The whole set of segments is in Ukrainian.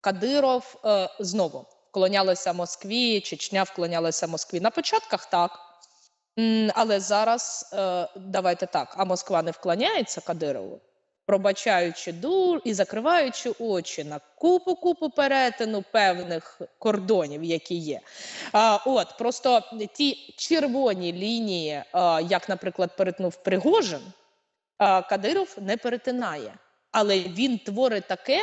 Кадиров е, знову вклонялися Москві, Чечня вклонялася Москві. На початках так. Але зараз е, давайте так: а Москва не вклоняється Кадирову, пробачаючи дур і закриваючи очі на купу купу перетину певних кордонів, які є. А, от просто ті червоні лінії, а, як, наприклад, перетнув Пригожин, а, Кадиров не перетинає. Але він творить таке,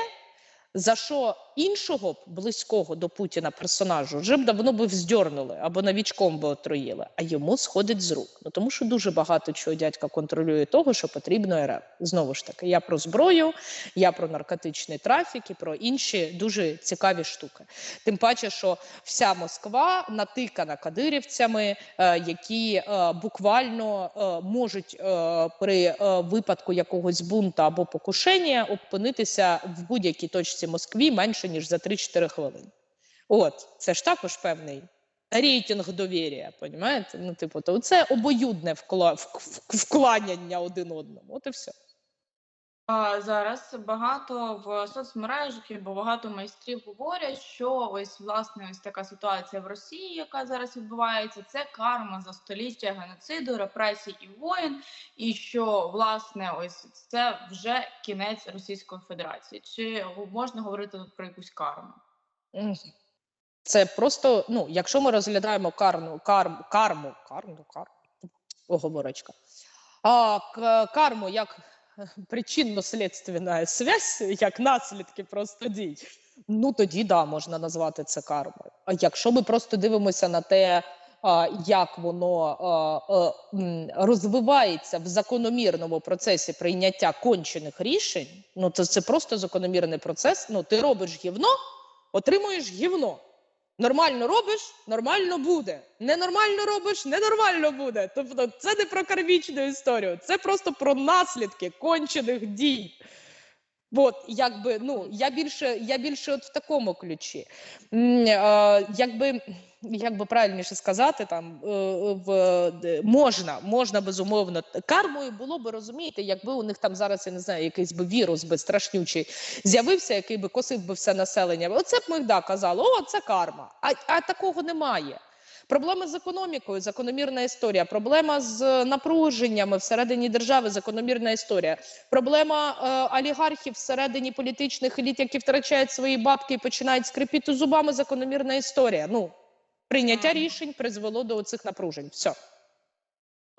за що іншого близького до Путіна персонажу вже б давно би вздьорнули або новічком би отруїли, а йому сходить з рук. Ну тому що дуже багато чого дядька контролює того, що потрібно РФ. Знову ж таки, я про зброю, я про наркотичний трафік і про інші дуже цікаві штуки. Тим паче, що вся Москва натикана кадирівцями, е, які е, буквально е, можуть при випадку якогось бунту або покушення опинитися в будь-якій точці Москві менше ніж за 3-4 хвилини. От це ж також певний. Рейтинг довір'я, понімаєте? Ну, типу, то це обоюдне вкла... вкланяння один одному. От і все. Зараз багато в соцмережах і багато майстрів говорять, що ось власне ось така ситуація в Росії, яка зараз відбувається, це карма за століття геноциду, репресій і воєн, і що власне ось це вже кінець Російської Федерації. Чи можна говорити тут про якусь карму? Це просто, ну, якщо ми розглядаємо карну, карм, карму, карму, карму, оговорочка, а, карму як причинно-слідственна связь, як наслідки просто дій, ну тоді да, можна назвати це кармою. А якщо ми просто дивимося на те, як воно розвивається в закономірному процесі прийняття кончених рішень, ну то це просто закономірний процес. Ну, ти робиш гівно, отримуєш гівно. Нормально робиш, нормально буде. Ненормально робиш, ненормально буде. Тобто, це не про кармічну історію, це просто про наслідки кончених дій. От, якби, ну, я більше, я більше от в такому ключі. Е, якби, як би правильніше сказати, там е, в, можна, можна безумовно. Кармою було би розумієте, якби у них там зараз я не знаю, якийсь би вірус би страшнючий з'явився, який би косив би все населення. Оце б ми да казали, о, це карма. А, а такого немає. Проблеми з економікою, закономірна історія. Проблема з е, напруженнями всередині держави, закономірна історія. Проблема е, олігархів всередині політичних еліт, які втрачають свої бабки і починають скрипіти зубами, закономірна історія. Ну, прийняття рішень призвело до цих напружень. Все.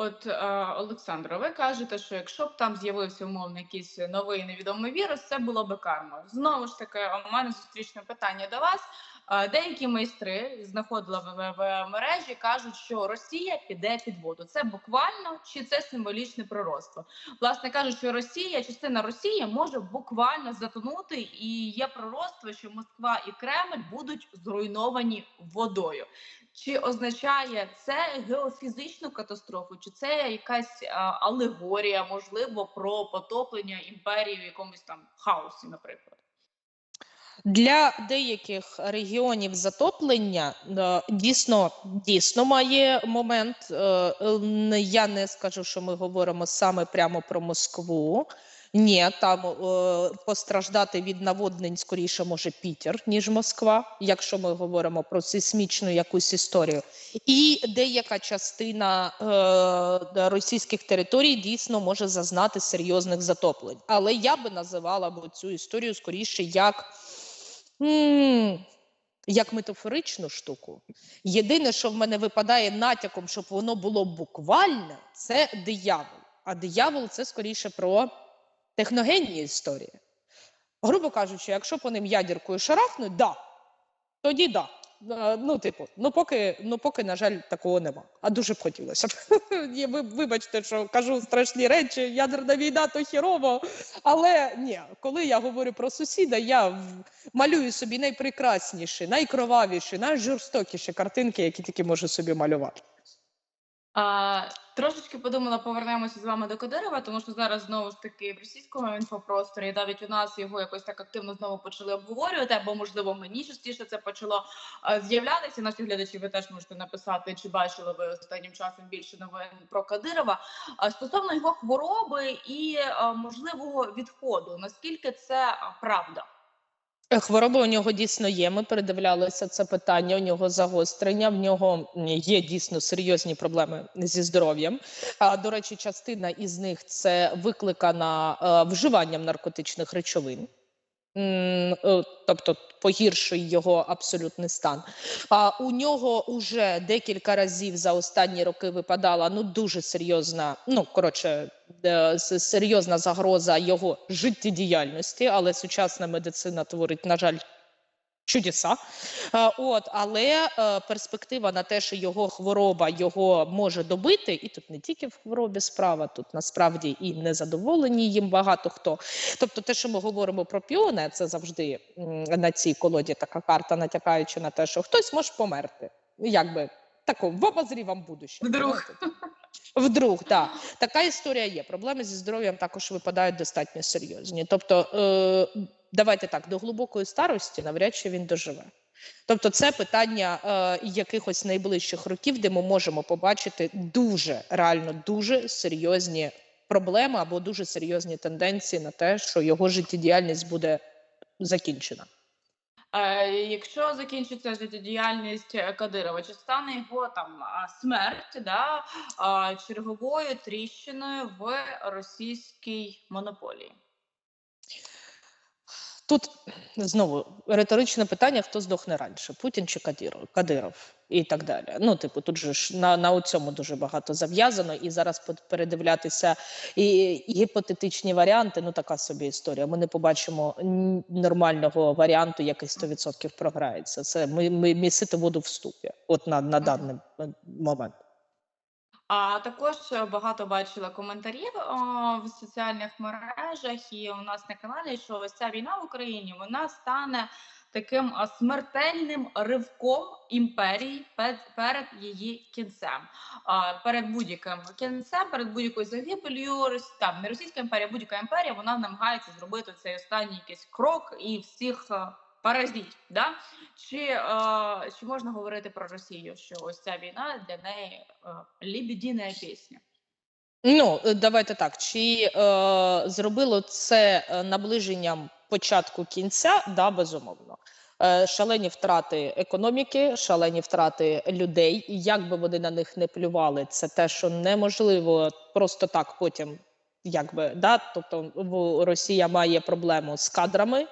От е, Олександро, ви кажете, що якщо б там з'явився умовно якийсь новий невідомий вірус, це було би карма. Знову ж таки, у мене зустрічне питання до вас. Деякі майстри знаходила в мережі, кажуть, що Росія піде під воду. Це буквально чи це символічне пророцтво? Власне кажуть, що Росія, частина Росії може буквально затонути, і є пророцтво, що Москва і Кремль будуть зруйновані водою. Чи означає це геофізичну катастрофу, чи це якась а, алегорія, можливо, про потоплення імперії в якомусь там хаосі, наприклад? Для деяких регіонів затоплення е, дійсно дійсно має момент. е, е, Я не скажу, що ми говоримо саме прямо про Москву. Ні, там е, постраждати від наводнень скоріше може Пітер, ніж Москва, якщо ми говоримо про сейсмічну якусь історію. І деяка частина е, російських територій дійсно може зазнати серйозних затоплень. Але я би називала б цю історію скоріше як. М, як метафоричну штуку. Єдине, що в мене випадає натяком, щоб воно було буквальне, це диявол. А диявол це скоріше про техногенні історії. Грубо кажучи, якщо по ним ядіркою шарахнуть, да, тоді да. Е, Ну, типу, ну поки, ну поки, на жаль, такого нема. А дуже б хотілося б. Ви, вибачте, що кажу страшні речі, ядерна війна то хірово. Але ні, коли я говорю про сусіда, я малюю собі найпрекрасніші, найкровавіші, найжорстокіші картинки, які тільки можу собі малювати. А, трошечки подумала, повернемося з вами до Кадирова, тому що зараз знову ж таки в російському інфопросторі навіть у нас його якось так активно знову почали обговорювати, або можливо мені частіше це почало з'являтися. Наші глядачі, ви теж можете написати, чи бачили ви останнім часом більше новин про Кадирова. Стосовно його хвороби і а, можливого відходу, наскільки це правда? Е, Хвороба у нього дійсно є. Ми передивлялися це питання. У нього загострення. В нього є дійсно серйозні проблеми зі здоров'ям. А до речі, частина із них це викликана е, вживанням наркотичних речовин. Е, Тобто погіршує його абсолютний стан. А у нього вже декілька разів за останні роки випадала ну дуже серйозна, ну коротше, серйозна загроза його життєдіяльності, але сучасна медицина творить, на жаль, чудеса. Е, От, але е, перспектива на те, що його хвороба його може добити, і тут не тільки в хворобі справа, тут насправді і незадоволені їм багато хто. Тобто, те, що ми говоримо про піони, це завжди на цій колоді така карта, натякаючи на те, що хтось може померти. Якби тако в обозрівам будущому. Вдруг. Вдруг, так. Така історія є. Проблеми зі здоров'ям також випадають достатньо серйозні. Тобто, е, давайте так, до глибокої старості навряд чи він доживе. Тобто, це питання е, якихось найближчих років, де ми можемо побачити дуже реально дуже серйозні проблеми або дуже серйозні тенденції на те, що його життєдіяльність буде закінчена. Е, Якщо закінчиться життєдіяльність е, Кадирова, чи стане його там смерть да, черговою тріщиною в російській монополії? Тут знову риторичне питання: хто здохне раніше: Путін чи Кадиров, Кадиров і так далі. Ну, типу, тут же ж на, на цьому дуже багато зав'язано, і зараз передивлятися і, і гіпотетичні варіанти. Ну така собі історія. Ми не побачимо нормального варіанту, який 100% програється. Це ми, ми місити воду в ступі, от на, на даний е, момент. А також е, багато бачила коментарів о, в соціальних мережах і у нас на каналі, що ось ця війна в Україні вона стане таким смертельним ривком імперії перед, її кінцем. А, перед будь-яким кінцем, перед будь-якою загибелью, там не Російська імперія, будь-яка імперія, вона намагається зробити цей останній якийсь крок і всіх поразіть. Да? Чи, е, чи можна говорити про Росію, що ось ця війна для неї е, лебедіна пісня? Ну, е, давайте так. Чи е, зробило це е, наближенням початку кінця? Да, безумовно. Е, шалені втрати економіки, шалені втрати людей. Як би вони на них не плювали, це те, що неможливо просто так потім, якби да, тобто в Росія має проблему з кадрами.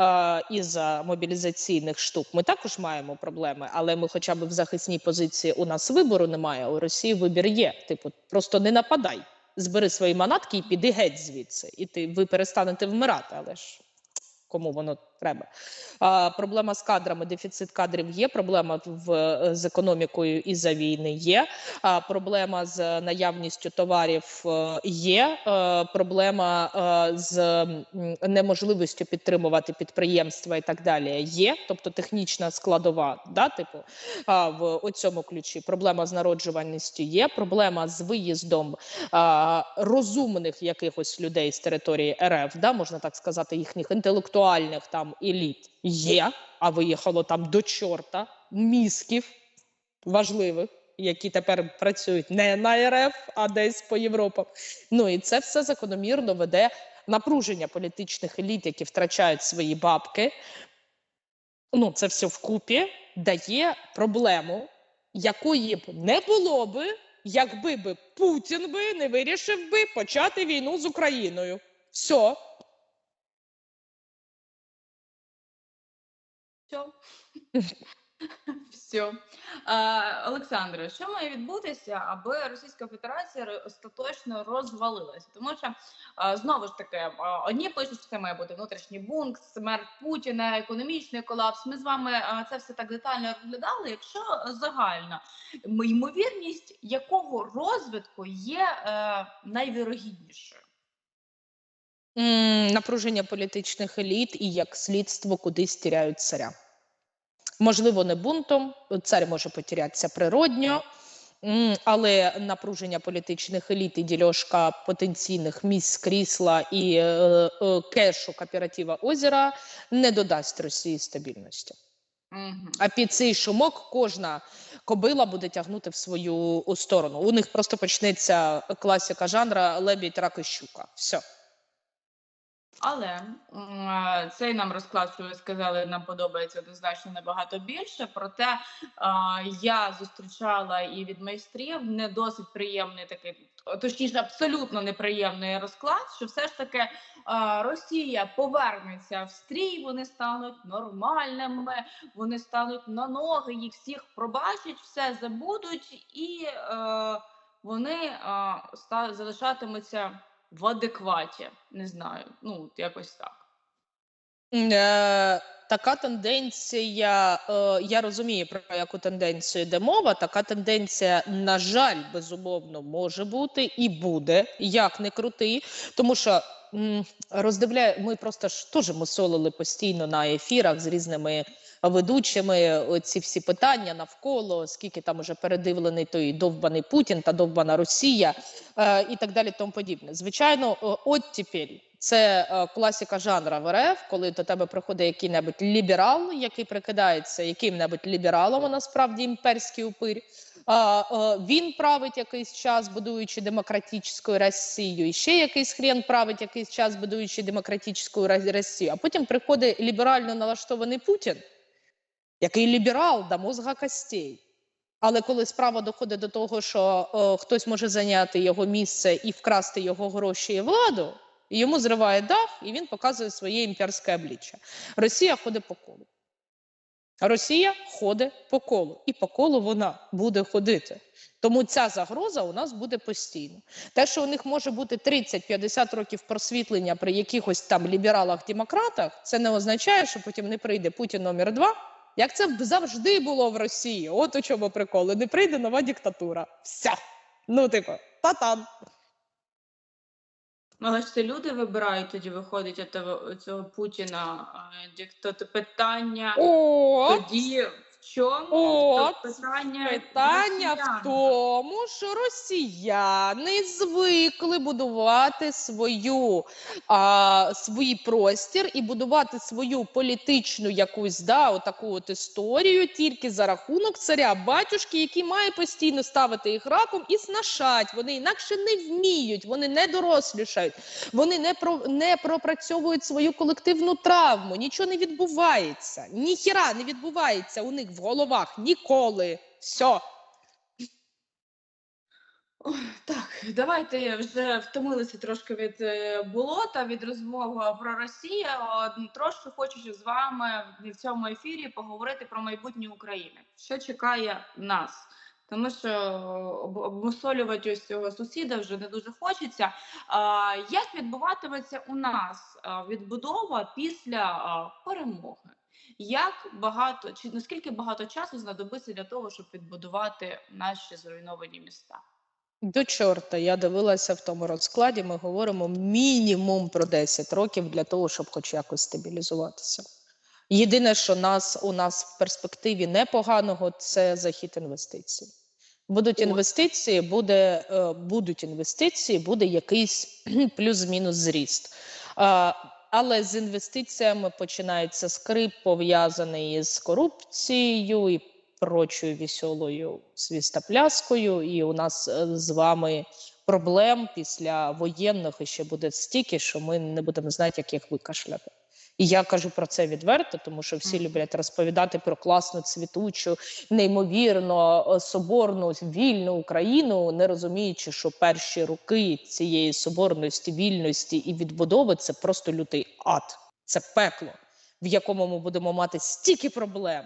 Е, Із-за мобілізаційних штук ми також маємо проблеми, але ми, хоча б в захисній позиції, у нас вибору немає. У Росії вибір є. Типу, просто не нападай, збери свої манатки і піди геть звідси. І ти ви перестанете вмирати, але ж кому воно треба. А, проблема з кадрами, дефіцит кадрів є. Проблема в з економікою і за війни є. А, проблема з наявністю товарів е, є. Е, проблема е, з неможливістю підтримувати підприємства і так далі. Є, тобто технічна складова, да, типу а, в цьому ключі. Проблема з народжуваністю є. Проблема з виїздом а, розумних якихось людей з території РФ, да, можна так сказати, їхніх інтелектуальних там еліт є. А виїхало там до чорта мізків важливих. Які тепер працюють не на РФ, а десь по Європам. Ну і це все закономірно веде напруження політичних еліт, які втрачають свої бабки. Ну, це все вкупі дає проблему, якої б не було би, якби би Путін би не вирішив би почати війну з Україною. Все. Все. Все. Олександре, що має відбутися, аби Російська Федерація остаточно розвалилася? Тому що знову ж таки, одні пишуть, що це має бути внутрішній бункт, смерть Путіна, економічний колапс. Ми з вами це все так детально розглядали. Якщо загально ймовірність якого розвитку є е, найвірогіднішою? Напруження політичних еліт і як слідство кудись тіряють царя. Можливо, не бунтом, цар може потерятися природньо, але напруження політичних еліт і дільошка потенційних місць крісла і е, е, кешу кооператива озера не додасть Росії стабільності. Угу. А під цей шумок кожна кобила буде тягнути в свою сторону. У них просто почнеться класика жанра лебідь, рак і щука. Все. Але е, цей нам розклад, що ви сказали, нам подобається однозначно набагато більше. Проте е, я зустрічала і від майстрів не досить приємний такий, точніше, абсолютно неприємний розклад, що все ж таки е, Росія повернеться в стрій, вони стануть нормальними, вони стануть на ноги, їх всіх пробачать, все забудуть, і вони залишатимуться в адекваті. Не знаю, ну якось так. Така тенденція, е, я розумію, про яку тенденцію йде мова. Така тенденція, на жаль, безумовно, може бути і буде, як не крути, тому що м, роздивляє, ми просто ж теж мусолили постійно на ефірах з різними ведучими ці всі питання навколо, скільки там уже передивлений той довбаний Путін та довбана Росія е, і так далі. Тому подібне. Звичайно, е, оттепель це е, класика жанра в РФ, коли до тебе приходить який-небудь ліберал, який прикидається яким-небудь лібералом, а насправді імперський упир. А, е, він править якийсь час, будуючи демократичну Росію, і ще якийсь хрен править якийсь час, будуючи демократичну Ра- Росію. А потім приходить ліберально налаштований Путін, який ліберал до мозга костей. Але коли справа доходить до того, що е, хтось може зайняти його місце і вкрасти його гроші і владу, йому зриває дах, і він показує своє імперське обличчя. Росія ходить по колу. Росія ходить по колу, і по колу вона буде ходити. Тому ця загроза у нас буде постійно. Те, що у них може бути 30-50 років просвітлення при якихось там лібералах-демократах, це не означає, що потім не прийде Путін номер два. Як це завжди було в Росії? От у чому прикол. Не прийде нова диктатура. Все. Ну, типу, та-там. Ну, Але ж це люди вибирають тоді виходить того- цього Путіна. Диктати питання О, тоді чому От. Тобто питання Питання в тому, що росіяни звикли будувати свою а, свій простір і будувати свою політичну якусь да, отаку от історію тільки за рахунок царя батюшки, який має постійно ставити їх раком і снашать. Вони інакше не вміють, вони не дорослішають, вони не про не пропрацьовують свою колективну травму. Нічого не відбувається. Ніхіра не відбувається у них в головах ніколи. Все. Так, давайте вже втомилися трошки від е, болота, від розмови про Росію. Трошки хочу з вами в цьому ефірі поговорити про майбутнє України. Що чекає нас? Тому що об- обмусолювати ось цього сусіда вже не дуже хочеться. Як відбуватиметься у нас відбудова після перемоги? Як багато чи наскільки багато часу знадобиться для того, щоб відбудувати наші зруйновані міста? До чорта, я дивилася в тому розкладі. Ми говоримо мінімум про 10 років для того, щоб хоч якось стабілізуватися. Єдине, що нас у нас в перспективі непоганого, це захід інвестицій. Будуть інвестиції, буде, е, будуть інвестиції, буде якийсь плюс-мінус зріст. Але з інвестиціями починається скрип, пов'язаний із корупцією і прочою вісьолою свістопляскою. І у нас е, з вами проблем після воєнних ще буде стільки, що ми не будемо знати, як їх викашляти. І я кажу про це відверто, тому що всі люблять розповідати про класну цвітучу, неймовірно е, соборну вільну Україну, не розуміючи, що перші роки цієї соборності, вільності і відбудови це просто лютий ад, це пекло, в якому ми будемо мати стільки проблем,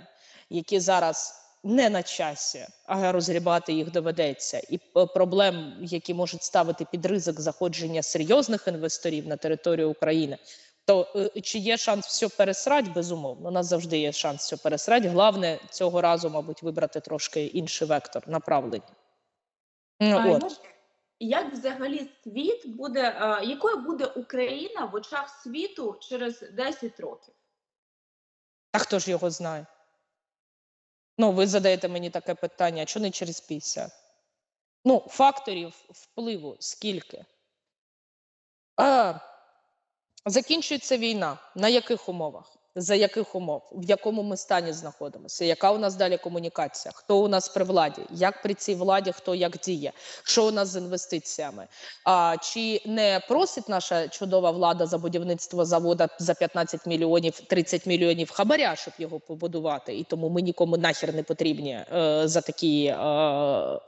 які зараз не на часі, а розгрібати їх доведеться, і е, проблем, які можуть ставити під ризик заходження серйозних інвесторів на територію України. То е, чи є шанс все пересрать? Безумовно, у нас завжди є шанс все пересрать. Головне цього разу, мабуть, вибрати трошки інший вектор направлення. Ну, от. як, взагалі світ буде, якою буде Україна в очах світу через 10 років? А хто ж його знає? Ну, ви задаєте мені таке питання, а чого не через 50? Ну, факторів впливу скільки? А, закінчується війна. На яких умовах? За яких умов, в якому ми стані знаходимося? Яка у нас далі комунікація? Хто у нас при владі? Як при цій владі хто як діє? Що у нас з інвестиціями? А чи не просить наша чудова влада за будівництво завода за 15 мільйонів 30 мільйонів хабаря, щоб його побудувати? І тому ми нікому нахер не потрібні е, за такі е,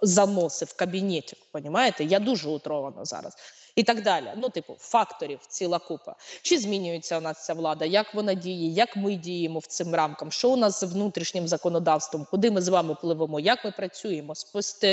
заноси в кабінеті. Понімаєте? Я дуже утрована зараз. І так далі. Ну, типу, факторів ціла купа. Чи змінюється у нас ця влада? Як вона діє? Як ми діємо в цим рамкам? Що у нас з внутрішнім законодавством? Куди ми з вами пливемо? Як ми працюємо з пост,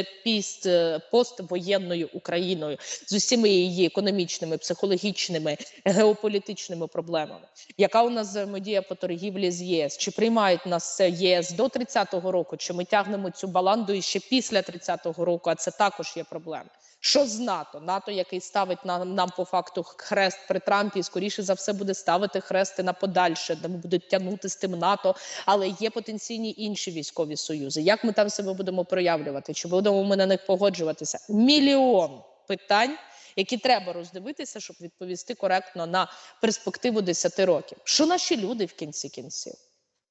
поствоєнною Україною з усіма її економічними, психологічними, геополітичними проблемами? Яка у нас взаємодія по торгівлі з ЄС? Чи приймають нас ЄС до 30-го року? Чи ми тягнемо цю баланду і ще після 30-го року? А це також є проблема. Що з НАТО? НАТО, який ставить нам, нам по факту хрест при Трампі, скоріше за все буде ставити хрести на подальше, де ми будуть тягнути з тим НАТО, але є потенційні інші військові союзи. Як ми там себе будемо проявлювати? Чи будемо ми на них погоджуватися? Мільйон питань. Які треба роздивитися, щоб відповісти коректно на перспективу 10 років. Що наші люди в кінці кінців?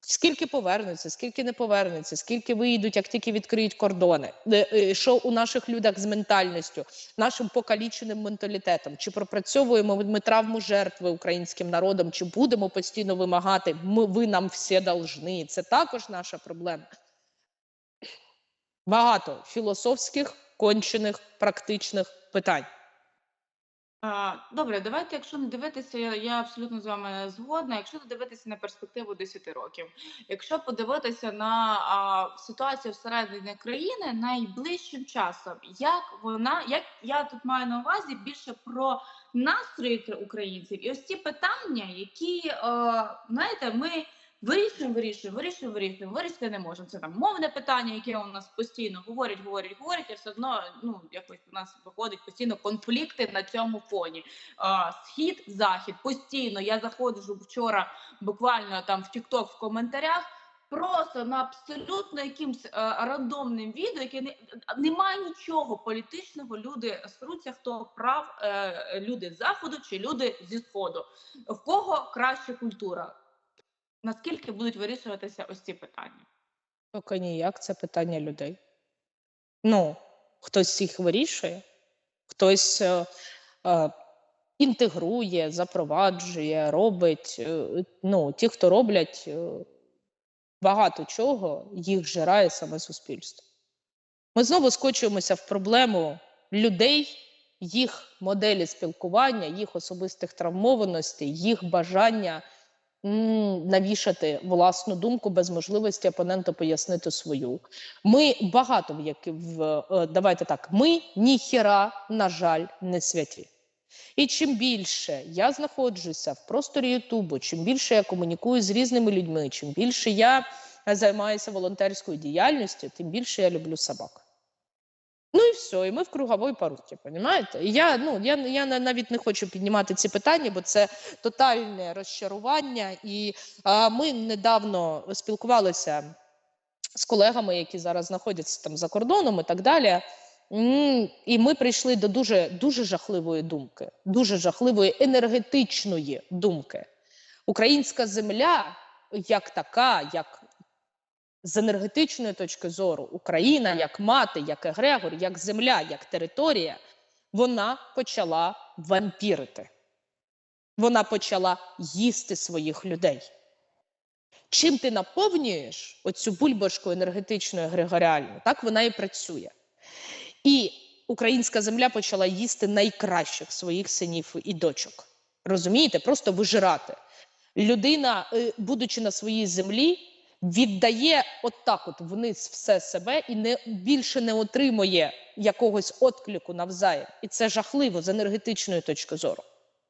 Скільки повернуться, скільки не повернуться, скільки виїдуть, як тільки відкриють кордони? Е, Що у наших людях з ментальністю, нашим покаліченим менталітетом? Чи пропрацьовуємо ми травму жертви українським народом? Чи будемо постійно вимагати ми ви нам всі должны? Це також наша проблема. Багато філософських, кончених, практичних питань. А, Добре, давайте, якщо не дивитися, я, я абсолютно з вами згодна. Якщо не дивитися на перспективу 10 років, якщо подивитися на а, ситуацію всередині країни найближчим часом, як вона, як я тут маю на увазі більше про настрої українців, і ось ці питання, які е, знаєте, ми. Вирішуємо, вирішуємо, вирішуємо, вирішуємо, вирішити не можемо. Це там мовне питання, яке у нас постійно говорять, говорять, говорять, і все одно ну якось у нас виходить постійно конфлікти на цьому фоні. А, схід, захід постійно. Я заходжу вчора буквально там в TikTok в коментарях. Просто на абсолютно якимсь е, рандомним відео, яке не немає нічого політичного. Люди сруться, хто прав, е, люди з заходу чи люди зі сходу. В кого краща культура? Наскільки будуть вирішуватися ось ці питання? Поки ніяк, це питання людей. Ну, хтось їх вирішує, хтось е, е, інтегрує, запроваджує, робить. Е, ну, ті, хто роблять е, багато чого, їх жирає саме суспільство. Ми знову скочуємося в проблему людей, їх моделі спілкування, їх особистих травмованостей, їх бажання навішати власну думку без можливості опонента пояснити свою. Ми багато в які в е, давайте так. Ми ніхіра, на жаль, не святі. І чим більше я знаходжуся в просторі Ютубу, чим більше я комунікую з різними людьми, чим більше я займаюся волонтерською діяльністю, тим більше я люблю собак. Ну і все, і ми в круговій поруті, понімаєте? І я, ну, я, я навіть не хочу піднімати ці питання, бо це тотальне розчарування. І а, ми недавно спілкувалися з колегами, які зараз знаходяться там за кордоном і так далі. І ми прийшли до дуже, дуже жахливої думки, дуже жахливої енергетичної думки. Українська земля, як така, як з енергетичної точки зору, Україна як мати, як егрегор, як земля, як територія, вона почала вампірити. Вона почала їсти своїх людей. Чим ти наповнюєш оцю бульбашку енергетичну егрегоріальну, так вона і працює. І українська земля почала їсти найкращих своїх синів і дочок. Розумієте? Просто вижирати. Людина, е, будучи на своїй землі, віддає отак от вниз все себе і не більше не отримує якогось отклику навзаєм. І це жахливо з енергетичної точки зору.